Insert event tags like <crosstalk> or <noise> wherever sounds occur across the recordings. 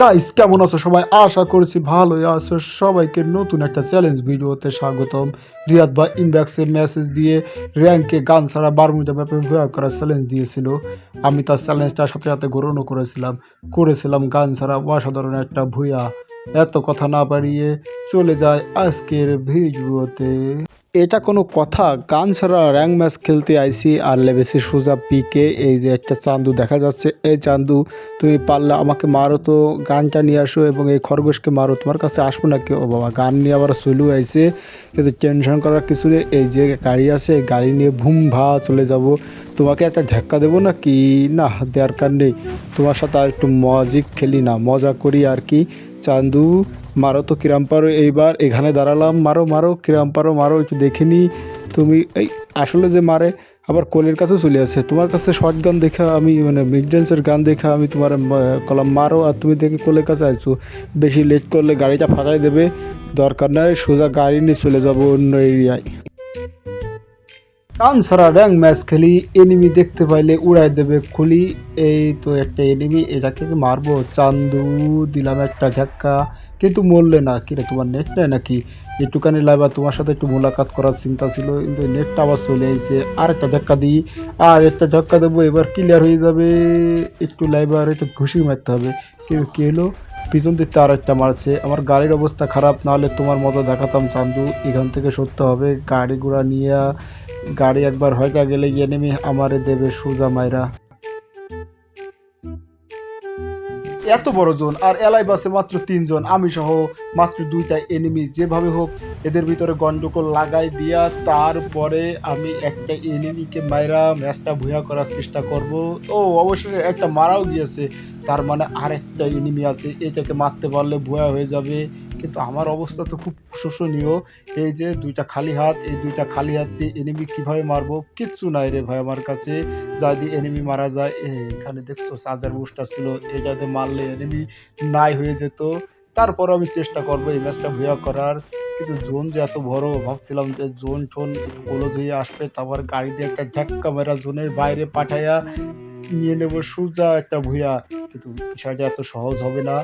Guys কেমন আছো সবাই? আশা করছি ভালোই আছো। সবাইকে নতুন একটা চ্যালেঞ্জ ভিডিওতে স্বাগতম। রিয়াদ ভাই ইনবক্সে মেসেজ দিয়ে র্যাঙ্কে গান ছাড়া বারমুজা ম্যাপে ভয়া করার চ্যালেঞ্জ দিয়েছিল। আমি তার চ্যালেঞ্জটার সাথে সাথে গ্রহণও করেছিলাম। করেছিলাম গান ছাড়া অসাধারণ একটা ভুয়া। এত কথা না বাড়িয়ে চলে যায় আজকের ভিডিওতে। এটা কোনো কথা। গান ছাড়া র্যাঙ্ক ম্যাচ খেলতে আইসি আর লেবেছি সোজা পিকে। এই যে একটা চান্দু দেখা যাচ্ছে। এই চান্দু, তুমি পারলে আমাকে মারো তো, গানটা নিয়ে আসো এবং এই খরগোশকে মারো। তোমার কাছে আসব না কেউ? বাবা, গান নিয়ে আবার চলু আইসে কিন্তু টেনশন করার কিছু নেই। এই যে গাড়ি আছে, গাড়ি নিয়ে ভুম ভা চলে যাব। তোমাকে একটা ধাক্কা দেবো না কি না, দরকার নেই। তোমার সাথে আর একটু মজিক খেলি না, মজা করি আর কি। চান্দু, মারো তো কিরাম পারো এইবার। এখানে দাঁড়ালাম, মারো মারো কিরাম পারো মারো, একটু দেখে নি। তুমি, এই, আসলে যে মারে, আবার কোলের কাছে চলে আসে। তোমার কাছে শর্ট গান দেখা আমি মানে মিডডেন্সের গান দেখা আমি তোমার কলাম মারো, আর তুমি দেখে কোলের কাছে আসছো বেশি লেট করলে গাড়িটা ফাঁকাই দেবে। দরকার নয় সোজা গাড়ি নিয়ে চলে যাব অন্য এরিয়ায় টান ছাড়া র্যাঙ্ক ম্যাচ খেলি এনিমি দেখতে পাইলে উড়াই দেবে খুলি। এই তো একটা এনিমি এটাকে মারবো? চান্দু, দিলাম একটা ধাক্কা। কিন্তু মরলে না কিরে তোমার নেট নেই নাকি? একটুখানি লাইবা তোমার সাথে একটু মোলাকাত করার চিন্তা ছিল, কিন্তু নেটটা আবার চলে আইছে। আর একটা ধাক্কা দিই, আর একটা ধাক্কা দেবো, এবার ক্লিয়ার হয়ে যাবে। একটু লাইবা আর একটু ঘুষি মারতে হবে। কিন্তু কী হলো? পিছন দিকতে আর একটা মারছে। আমার গাড়ির অবস্থা খারাপ, নাহলে তোমার মতো দেখাতাম চান্দু। এখান থেকে সরতে হবে, গাড়ি ঘোড়া নিয়ে গাড়ি একবার হয়টা গেলে গিয়ে নেমে আমারে দেবে সোজা মাইরা। এত বড় জন, আর এলাই বাসে মাত্র তিনজন, আমি সহ মাত্র দুইটা এনিমি যেভাবে হোক, এদের ভিতরে গন্ডগোল লাগাই দিয়া তারপরে আমি একটা এনিমিকে মাইরা ম্যাচটা ভুয়া করার চেষ্টা করব। ও অবশ্যই একটা মারাও গিয়েছে, তার মানে আরেকটা এনিমি আছে, এটাকে মারতে পারলে ভুয়া হয়ে যাবে। কিন্তু আমার অবস্থা তো খুব শোষণীয়। এই যে দুইটা খালি হাত, এই দুইটা খালি হাত দিয়ে এনিমি কীভাবে মারবো? কিচ্ছু নাই রে ভাই আমার কাছে। যা দিয়ে এনিমি মারা যায় এখানে দেখছ চার্জার বুস্টার ছিল এটাতে মারলে এনিমি নাই হয়ে যেত। তারপর আমি চেষ্টা করব এই ম্যাচটা ভুয়া করার। কিন্তু জোন যে এত বড়, ভাবছিলাম যে জোন টোন একটু গোলজ হয়ে আসবে তারপর গাড়ি দিয়ে একটা ধাক্কা মেরা জোনের বাইরে পাঠাইয়া নিয়ে নেব সোজা একটা ভুয়া। কিন্তু বিষয়টা এত সহজ হবে না।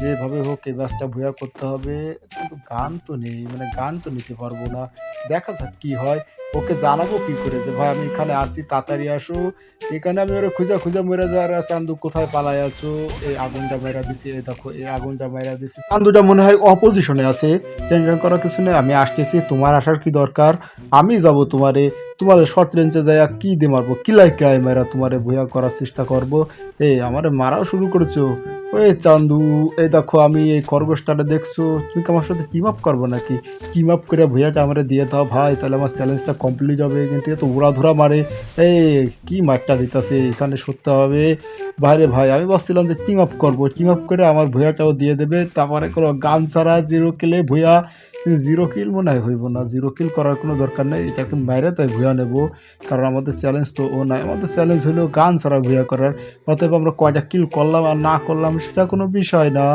যেভাবে হোক এই ম্যাচটা ভুয়া করতে হবে, কিন্তু গান তো নেই মানে গান তো নিতে পারব না। দেখা যাক কি হয়, ওকে জানাব কি করে যে, ভাই, আমি এখানে আসি, তাড়াতাড়ি আসো। এখানে আমি ওরা খুঁজা খুঁজা মেরে যাওয়ার চান্দু কোথায় পালাই আছো? এই আগুনটা মেরা দিছি, এই দেখো, এই আগুনটা মেরা দিছি। চান্দুটা মনে হয় অপোজিশনে আছে, টেনশন করার কিছু নেই, আমি আসতেছি, তোমার আসার কি দরকার? আমি যাব তোমারে তোমার শর্ট রেঞ্জে যায় কি দিয়ে মারবো? কিলাই কিলাই মেরা তোমারে ভুয়া করার চেষ্টা করব? এই, আমারে মারাও শুরু করেছ। ওই চান্দু, এই দেখো আমি এই খরগোশটাটা দেখছ, তুমি কি আমার সাথে টিম আপ করব নাকি? টিম আপ করে ভুয়াটা আমার দিয়ে দাও ভাই, তাহলে আমার চ্যালেঞ্জটা কমপ্লিট হবে কিন্তু এত উড়া ধুরা মারে। এই, কি মারটা দিতেছে, এখানে সরতে হবে। বাইরে ভাই, আমি ভাবছিলাম যে টিম আপ করব টিম আপ করে আমার ভুয়াটাও দিয়ে দেবে, তারপরে কোনো গান ছাড়া জিরো কেলে ভুয়া জিরো কিল মনে হয় হইব না। জিরো কিল করার কোনো দরকার নেই এটাকে বাইরে তাই ভুয়া নেব। কারণ আমাদের চ্যালেঞ্জ তো ও নাই। আমাদের চ্যালেঞ্জ হলো গান ছাড়া ভুয়া করার। অতএব আমরা কয়টা কিল করলাম আর না করলাম সেটা কোনো বিষয় না।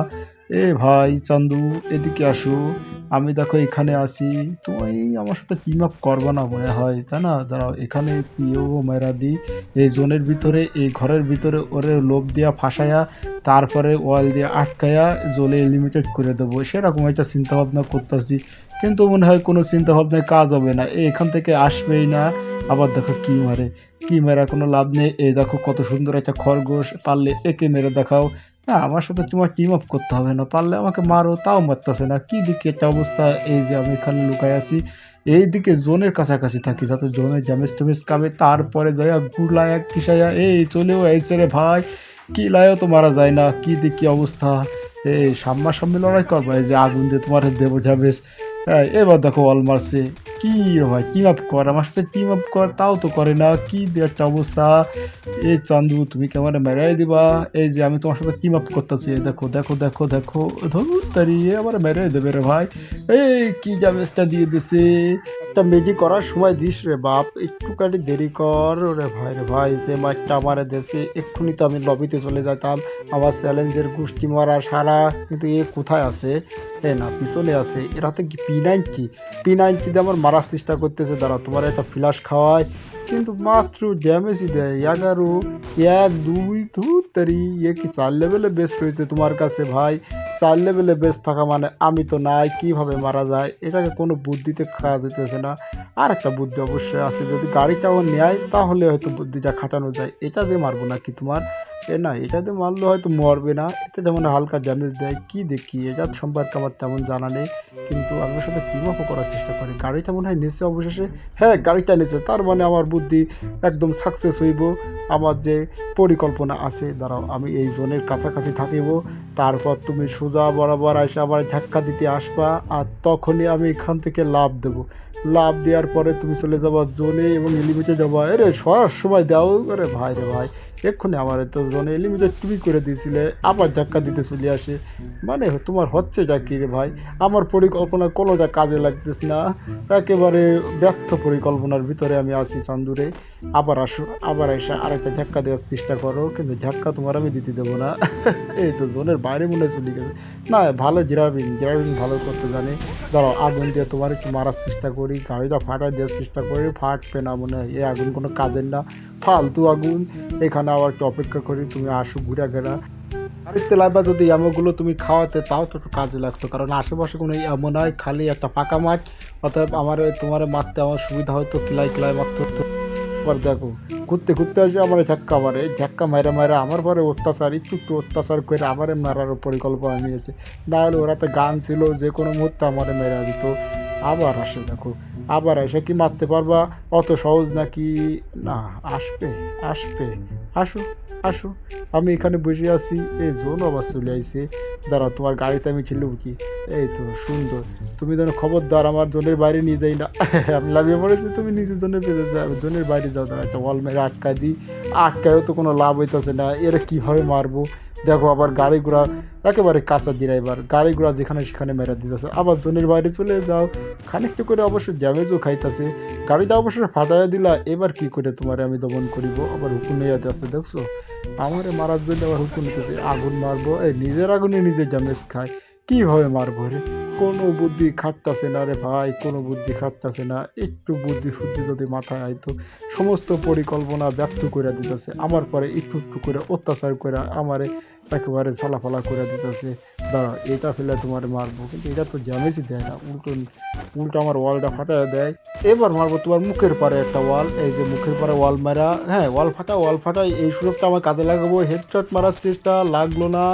এ ভাই চান্দু, এদিকে আসো। আমি দেখো এখানে আছি। তুমি আমার সাথে টিম আপ করব না মনে হয়, তাই না? দাঁড়াও, এখানে পিও মেরা দি। এই জোনের ভিতরে, এই ঘরের ভিতরে ওরে লোভ দিয়া ফাঁসায়া, তারপরে ওয়াল দিয়ে আটকায়া জলে লিমিটেড করে দেবো। সেরকম একটা চিন্তাভাবনা করতেছি। কিন্তু মনে হয় কোনো চিন্তাভাবনায় কাজ হবে না। এখান থেকে আসবেই না। আবার দেখো কি মারে, কি মেরা কোনো লাভ নেই। এই দেখো কত সুন্দর একটা খরগোশ, পারলে একে মেরে দেখাও। না, আমার সাথে তোমার টিম আপ করতে হবে না, পারলে আমাকে মারো, তাও মারতেছে না। কি দিকে একটা অবস্থা, এই যে আমি এখানে লুকায় আছি। এই দিকে জোনের কাছাকাছি থাকি, যাতে জোনের ড্যামেজ ট্যামেজ খাবে তারপরে যাইয়া গুলায়া কিসাইয়া এই চলেও এই রে ভাই। কি লায়ও তো মারা যায় না, কি দিকে অবস্থা। এই সামনাসামনি লড়াই করব, এই যে আগুন যে তোমার দেবো হ্যাঁ এবার দেখো অল মারছে। কি ভাই টিম আপ কর? আমার সাথে টিম আপ কর? তাও তো করে না। কি একটা অবস্থা? এই চান্দু, তুমি কেমন মেরাই দিবা? এই যে আমি তোমার সাথে টিম আপ করতেছি? দেখো দেখো দেখো দেখো। ধরুন তারিয়ে আমার মেরাই দেবে রে ভাই। এই কি ড্যামেজটা দিয়ে দিছে? একটা মেডি করার সময় দিস রে বাপ। একটুখানি দেরি কর রে ভাই রে ভাই। যে মাইকটা আমার দেশে এক্ষুনি তো আমি লবিতে চলে যেতাম আমার চ্যালেঞ্জের গোষ্ঠী মারা সারা। কিন্তু এ কোথায় আছে? এ না, পিছনে আছে। এর হাতে কি পি নাইনটি পি নাইনটিতে আমার মারার চেষ্টা করতেছে দাঁড়া তোমার একটা ফ্লাশ খাওয়ায় কিন্তু মাত্র ড্যামেজই দেয়। এগারো এক, দুই তারি এ কি চার লেভেলে বেস রয়েছে তোমার কাছে ভাই? চার লেভেলে বেস থাকা মানে আমি তো নাই, কীভাবে মারা যায়? এটাকে কোনো বুদ্ধিতে খাওয়া যেতেছে না। আর একটা বুদ্ধি অবশ্যই আছে, যদি গাড়িটাও নেয়, তাহলে হয়তো বুদ্ধিটা খাটানো যায়। এটা দিয়ে মারবো না কি তোমার? এ না, এটা দিয়ে মারলে হয়তো মরবে না। এতে যেমন হালকা ড্যামেজ দেয়, কি দেখি? এটার সম্পর্কে আমার তেমন জানা নেই। কিন্তু আমি সাথে টিমআপও করার চেষ্টা করি? গাড়িটা মনে হয় নিচে অবশেষে হ্যাঁ গাড়িটা নিচে। তার মানে আমার বুদ্ধি একদম সাকসেস হইব। আমার যে পরিকল্পনা আছে দাঁড়াও আমি এই জোনের কাছাকাছি থাকিব। তারপর তুমি সোজা বরাবর এসে আবার ধাক্কা দিতে আসবা, আর তখনই আমি এখান থেকে লাভ দেবো। লাভ দেওয়ার পরে তুমি চলে যাবা জোনে এবং এলিমিটে যাবা। আরে সরার সময় দাও। আরে ভাই রে ভাই, এক্ষুনি আমার তো জোনে এলিমিটে তুমি করে দিয়েছিলে, আবার ধাক্কা দিতে চলে আসে। মানে তোমার হচ্ছে যা কি রে ভাই? আমার পরিকল্পনা কোনোটা কাজে লাগতেছে না। একেবারে ব্যর্থ পরিকল্পনার ভিতরে আমি আছি চান্দুরে। আবার আসো, আবার এসে আরেকটা ধাক্কা দেওয়ার চেষ্টা করো, কিন্তু ধাক্কা তোমার আমি দিতে দেবো না। <laughs> এই তো জোনের বাইরে মনে চলে গেছে না, ভালো ড্রাইভিং ড্রাইভিং ভালো করতে জানি। ধরো, আগুন দিয়ে তোমার একটু মারার চেষ্টা করি, গাড়িটা ফাটা দেওয়ার চেষ্টা করি, ফাটবে না মনে হয়। এই আগুন কোনো কাজের না। ফালতু আগুন। এখানে আবার একটু অপেক্ষা করি, তুমি আসো ঘুরে ঘেরা বাড়িতে লাগবা যদি এমনগুলো তুমি খাওয়াতে, তাও তো একটু কাজে লাগতো। কারণ আশেপাশে কোনো এমন হয়, খালি একটা ফাঁকা মাছ অর্থাৎ আমার, তোমার মারতে আমার সুবিধা হয়তো কিলাই কিলাই মারতে হতো। এবার দেখো। ঘুরতে ঘুরতে আসে আমার ধাক্কা মারে। ধাক্কা মারা মারা আমার পরে অত্যাচার একটু একটু অত্যাচার করে আমারে মারার পরিকল্পনা নিয়েছে। না হলে ওরা তো গান ছিল, যে কোনো মুহূর্তে আমার মেরা দিত। আবার আসে, দেখো। আবার এসে কি মারতে পারবা? অত সহজ নাকি? না, আসবে আসবে। আসো আসো। আমি এখানে বসে আছি। এই জোন আবার চলে আইছে। দাঁড়া তোমার গাড়িতে আমি ছিল কি? এই তো, সুন্দর। তুমি যেন খবরদার আমার জোনের বাইরে নিয়ে যাই না <laughs> আমি লাভিয়ে পড়েছি, তুমি নিজের জনের পেতে যাও জোনের বাইরে যাও। দাঁড়া একটা ওয়াল মেরে আটকায় দিই। আটকায়ও তো কোনো লাভ হইতেছে না। এরা কীভাবে মারবো? দেখো আবার গাড়ি ঘোড়া একেবারে কাঁচা ড্রাইভার গাড়ি ঘোড়া যেখানে সেখানে মেরে দিতেছে। আবার জোনের বাইরে চলে যাও। খানিকটা করে অবশ্য ড্যামেজও খাইতেছে। গাড়িটা অবশ্য ফাটাইয়া দিলা, এবার কি করে তোমার আমি দমন করিব? আবার হুকুম নিয়ে আছে দেখছ? আমারে মারার জন্য আবার হুকুম নিতেছে আগুন মারবো। এই নিজের আগুনে নিজে ড্যামেজ খায়। কীভাবে মারবো রে? কোনো বুদ্ধি খাটতাছে না রে ভাই, কোনো বুদ্ধি খাটতাছে না। একটু বুদ্ধি ফুদ্ধি যদি মাথায় আইতো সমস্ত পরিকল্পনা ব্যক্ত করে দিতেছে। আমার পরে একটু একটু করে অত্যাচার করে আমারে একেবারে ছলাফলা করে দিতেছে। দাঁড়া এটা ফেলে তোমার মারবো, কিন্তু এটা তো ড্যামেজই দেয় না। উল্টো উল্টো আমার ওয়ালটা ফাটায় দেয়। এবার মারবো তোমার মুখের পারে একটা ওয়াল এই যে মুখের পারে ওয়াল মারা। হ্যাঁ ওয়াল ফাটা ওয়াল ফাটা এই সুযোগটা আমার কাজে লাগাবো। হেডশট মারার চেষ্টা লাগল না।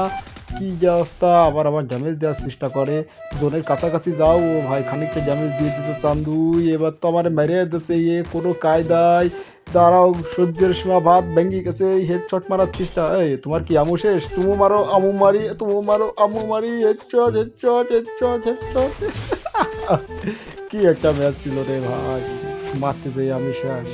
কি যে অবস্থা? আবার আবার ড্যামেজ দেওয়ার চেষ্টা করে। জোনের কাছাকাছি যাও ও ভাই, খানিকটা ড্যামেজ দিয়ে দিচ্ছে চান্দুই এবার তো আমার মেরে দিচ্ছে ইয়ে কোনো কায়দায়। দাঁড়াও সহ্যের সীমা ভাত ভেঙে গেছে হেডশট মারার চেষ্টা। এই, তোমার কি আমু শেষ? তুমি মারো, আমু মারি, তুমি মারো, আমু মারি হেডশট হেডশট হেডশট হেডশট কি একটা ম্যাচ ছিল রে ভাই। মারতে যাই আমি শেষ।